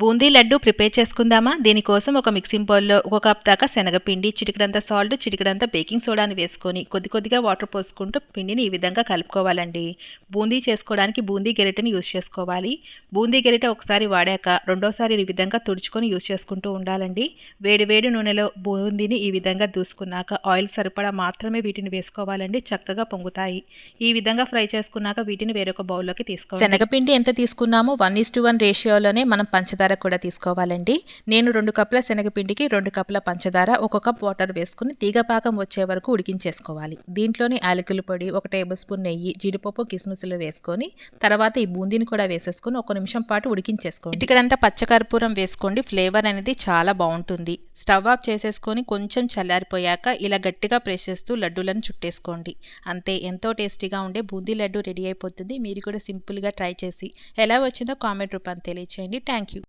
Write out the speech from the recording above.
Boondi laddu prepare చేసుకుందామా? దీనికోసం ఒక మిక్సింగ్ బౌల్లో ఒక కప్ దాకా శనగపిండి చిటికడంత సాల్ట్ చిటికడంత బేకింగ్ సోడాని వేసుకొని కొద్ది కొద్దిగా వాటర్ పోసుకుంటూ పిండిని ఈ విధంగా కలుపుకోవాలండి. బూందీ చేసుకోవడానికి బూందీ గెరిటని యూజ్ చేసుకోవాలి. బూందీ గెరిట ఒకసారి వాడాక రెండోసారి ఈ విధంగా తుడుచుకొని యూజ్ చేసుకుంటూ ఉండాలండి. వేడి వేడి నూనెలో బూందీని ఈ విధంగా దూసుకున్నాక ఆయిల్ సరిపడా మాత్రమే వీటిని వేసుకోవాలండి. చక్కగా పొంగుతాయి. ఈ విధంగా ఫ్రై చేసుకున్నాక వీటిని వేరొక బౌల్లోకి తీసుకోవాలి శనగపిండి ఎంత తీసుకున్నామో వన్ ఈస్ టు వన్ రేషియోలోనే మనం పంచదార కూడా తీసుకోవాలండి. నేను రెండు కప్పుల శనగపిండికి రెండు కప్పుల పంచదార ఒక కప్ వాటర్ వేసుకుని తీగపాకం వచ్చే వరకు ఉడికించేసుకోవాలి. దీంట్లోని యాలకుల పొడి ఒక టేబుల్ స్పూన్ నెయ్యి జీడిపప్పు కిస్మిస్లు వేసుకొని తర్వాత ఈ బూందీని కూడా వేసేసుకొని ఒక నిమిషం పాటు ఉడికించేసుకోండి. ఇక్కడంతా పచ్చకర్పూరం వేసుకోండి. ఫ్లేవర్ అనేది చాలా బాగుంటుంది. స్టవ్ ఆఫ్ చేసేసుకొని కొంచెం చల్లారిపోయాక ఇలా గట్టిగా ప్రెస్ చేస్తూ లడ్డూలను చుట్టేసుకోండి. అంతే ఎంతో టేస్టీగా ఉండే బూందీ లడ్డు రెడీ అయిపోతుంది. మీరు కూడా సింపుల్గా ట్రై చేసి ఎలా వచ్చిందో కామెంట్ రూపాన్ని తెలియచేయండి. Thank you.